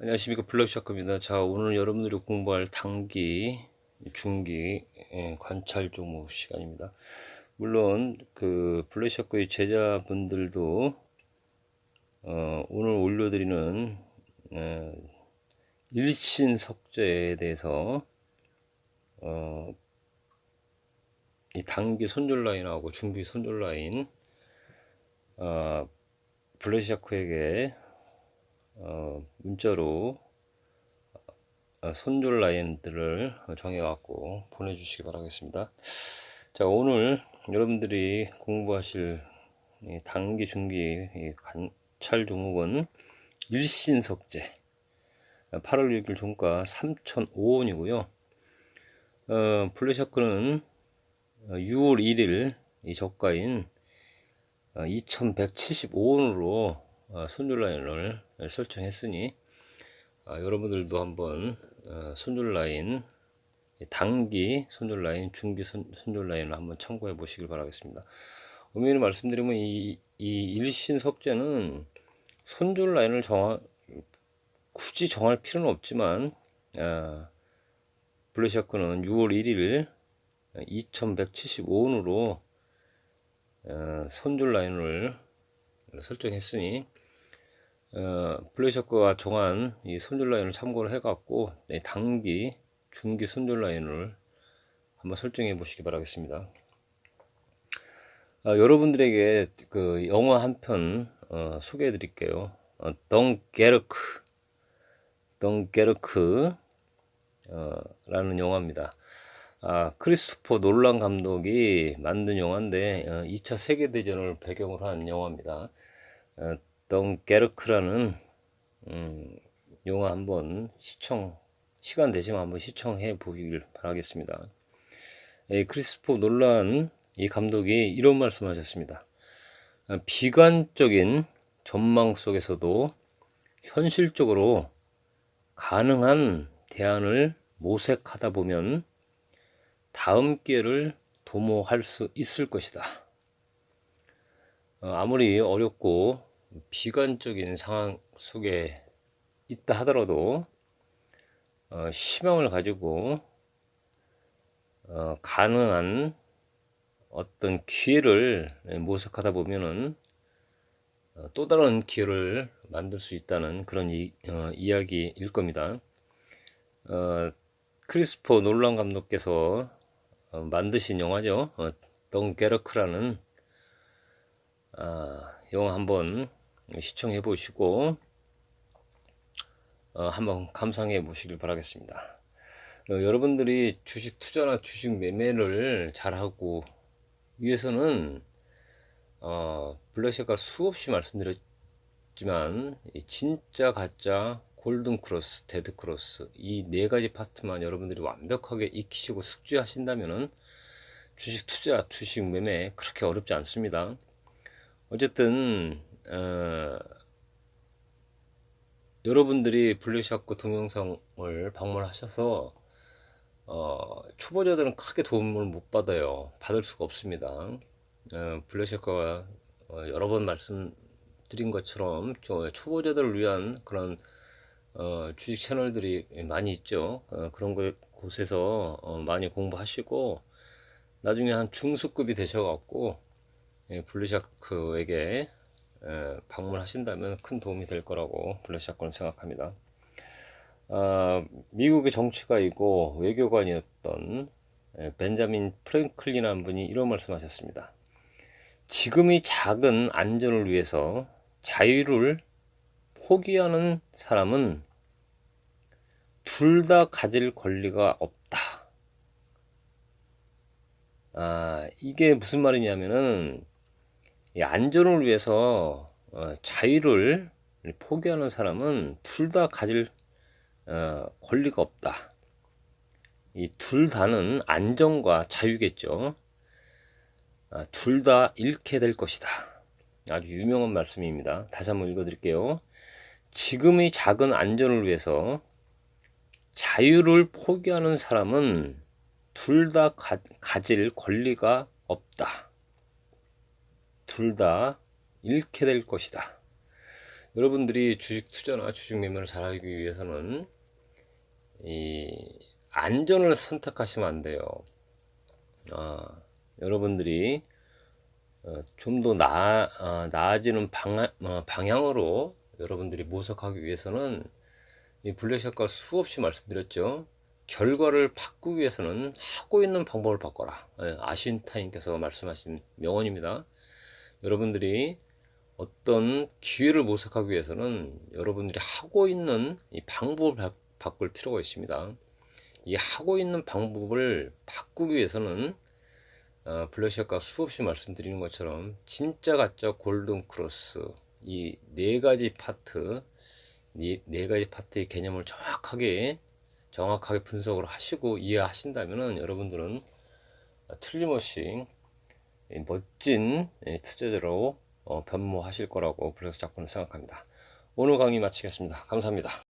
안녕하십니까 블랙샤크입니다. 자 오늘 여러분들이 공부할 단기, 중기 예, 관찰 종목 시간입니다. 물론 그 블랙샤크의 제자분들도 어, 오늘 올려드리는 어, 일신 석재에 대해서 어, 이 단기 손절 라인하고 중기 손절 라인 어, 블랙샤크에게 어, 문자로 어, 손절 라인들을 정해갖고 보내주시기 바라겠습니다. 자, 오늘 여러분들이 공부하실 이 단기, 중기 이 관찰 종목은 일신석재 8월 6일 종가 3,005원이고요. 어, 블루샤크는 6월 1일 이 저가인 2,175원으로 어, 손절 라인을 설정했으니 아, 여러분들도 한번 어, 손절 라인 단기 손절 라인, 중기 손, 손절 라인을 한번 참고해 보시길 바라겠습니다. 의미를 말씀드리면 이, 이 일신 석재는 손절 라인을 정하, 굳이 정할 필요는 없지만 아, 블루샤크는 6월 1일 2175원으로 어, 손절 라인을 설정했으니 어, 블레이셔크가 정한 이 손절 라인을 참고를 해갖고 네, 단기, 중기 손절 라인을 한번 설정해 보시기 바라겠습니다. 아, 여러분들에게 그 영화 한편 어, 소개해 드릴게요. 어, 덩 게르크, 덩 게르크 어, 라는 영화입니다. 아, 크리스토퍼 놀란 감독이 만든 영화인데 어, 2차 세계대전을 배경으로 한 영화입니다. 어, 덩게르크라는 음, 영화 한번 시청 시간 되시면 한번 시청해 보길 바라겠습니다. 예, 크리스포 놀란 이 감독이 이런 말씀하셨습니다. 아, 비관적인 전망 속에서도 현실적으로 가능한 대안을 모색하다 보면 다음 기회를 도모할 수 있을 것이다. 어, 아무리 어렵고 비관적인 상황 속에 있다 하더라도 어, 희망을 가지고 어, 가능한 어떤 기회를 모색하다 보면은 어, 또 다른 기회를 만들 수 있다는 그런 이, 어, 이야기일 겁니다. 어, 크리스포 놀란 감독께서 어, 만드신 영화죠. 어, 덩게르크라는 아, 영화 한번 시청해 보시고 어, 한번 감상해 보시길 바라겠습니다. 어, 여러분들이 주식 투자나 주식 매매를 잘하고 위해서는 어, 블랙샷과 수없이 말씀드렸지만 진짜 가짜 골든 크로스, 데드 크로스 이 네 가지 파트만 여러분들이 완벽하게 익히시고 숙지하신다면은 주식 투자, 주식 매매 그렇게 어렵지 않습니다. 어쨌든 어, 여러분들이 블랙샤크 동영상을 방문하셔서 어, 초보자들은 크게 도움을 못 받아요. 받을 수가 없습니다. 어, 블랙샤크가 어, 여러 번 말씀드린 것처럼 초보자들을 위한 그런 어, 주식 채널들이 많이 있죠. 어, 그런 곳에서 어, 많이 공부하시고 나중에 한 중수급이 되셔갖고 예, 블루샤크에게 예, 방문하신다면 큰 도움이 될 거라고 블루샤크는 생각합니다. 아, 미국의 정치가이고 외교관이었던 예, 벤자민 프랭클린한 분이 이런 말씀하셨습니다. 지금의 작은 안전을 위해서 자유를 포기하는 사람은 둘 다 가질 권리가 없다. 아, 이게 무슨 말이냐면은 안전을 위해서 어, 자유를 포기하는 사람은 둘 다 가질 어, 권리가 없다. 이 둘 다는 안전과 자유겠죠. 아, 둘 다 잃게 될 것이다. 아주 유명한 말씀입니다. 다시 한번 읽어드릴게요. 지금의 작은 안전을 위해서 자유를 포기하는 사람은 둘 다 가질 권리가 없다. 둘 다 잃게 될 것이다. 여러분들이 주식 투자나 주식 매매를 잘하기 위해서는 이 안전을 선택하시면 안 돼요. 아, 여러분들이 어, 좀더 나, 어, 나아지는 방향, 어, 방향으로 여러분들이 모색하기 위해서는 이 블랙샷과 수없이 말씀드렸죠. 결과를 바꾸기 위해서는 하고 있는 방법을 바꿔라. 예, 아신타인께서 말씀하신 명언입니다. 여러분들이 어떤 기회를 모색하기 위해서는 여러분들이 하고 있는 이 방법을 바, 바꿀 필요가 있습니다. 이 하고 있는 방법을 바꾸기 위해서는 어, 블랙샷과 수없이 말씀드리는 것처럼 진짜 가짜 골든 크로스 이 네 가지 파트 이 네 가지 파트의 개념을 정확하게 정확하게 분석을 하시고 이해하신다면은 여러분들은 틀림없이 이 멋진 예, 투자자로 어, 변모하실 거라고 블랙샷과는 생각합니다. 오늘 강의 마치겠습니다. 감사합니다.